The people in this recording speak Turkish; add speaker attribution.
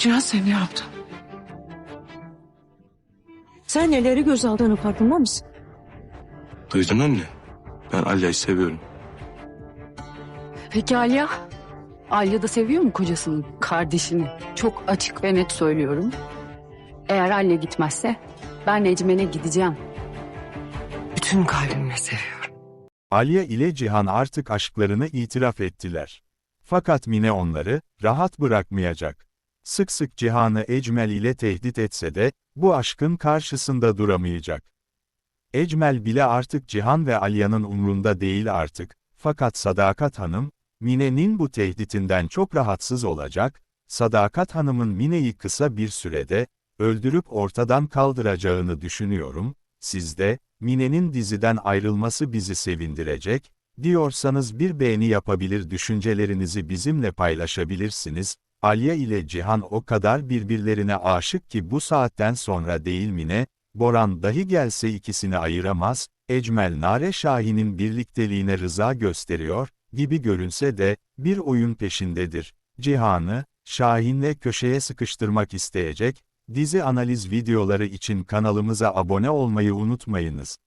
Speaker 1: Cihan sen ne yaptın?
Speaker 2: Sen neleri göz aldığını farkında mısın?
Speaker 3: Duydun anne. Ben Alya'yı seviyorum.
Speaker 4: Peki Alya? Alya da seviyor mu kocasını, kardeşini? Çok açık ve net söylüyorum. Eğer Alya gitmezse ben Ecmen'e gideceğim.
Speaker 1: Bütün kalbimle seviyorum.
Speaker 5: Alya ile Cihan artık aşklarını itiraf ettiler. Fakat Mine onları rahat bırakmayacak. Sık sık Cihan'ı Ecmel ile tehdit etse de bu aşkın karşısında duramayacak. Ecmel bile artık Cihan ve Alya'nın umrunda değil artık. Fakat Sadakat Hanım, Mine'nin bu tehditinden çok rahatsız olacak. Sadakat Hanım'ın Mine'yi kısa bir sürede öldürüp ortadan kaldıracağını düşünüyorum. Siz de, Mine'nin diziden ayrılması bizi sevindirecek, diyorsanız bir beğeni yapabilir düşüncelerinizi bizimle paylaşabilirsiniz. Alya ile Cihan o kadar birbirlerine aşık ki bu saatten sonra değil Mine, Boran dahi gelse ikisini ayıramaz, Ecmel Nare Şahin'in birlikteliğine rıza gösteriyor, gibi görünse de, bir oyun peşindedir. Cihan'ı, Şahin'le köşeye sıkıştırmak isteyecek, Dizi analiz videoları için kanalımıza abone olmayı unutmayınız.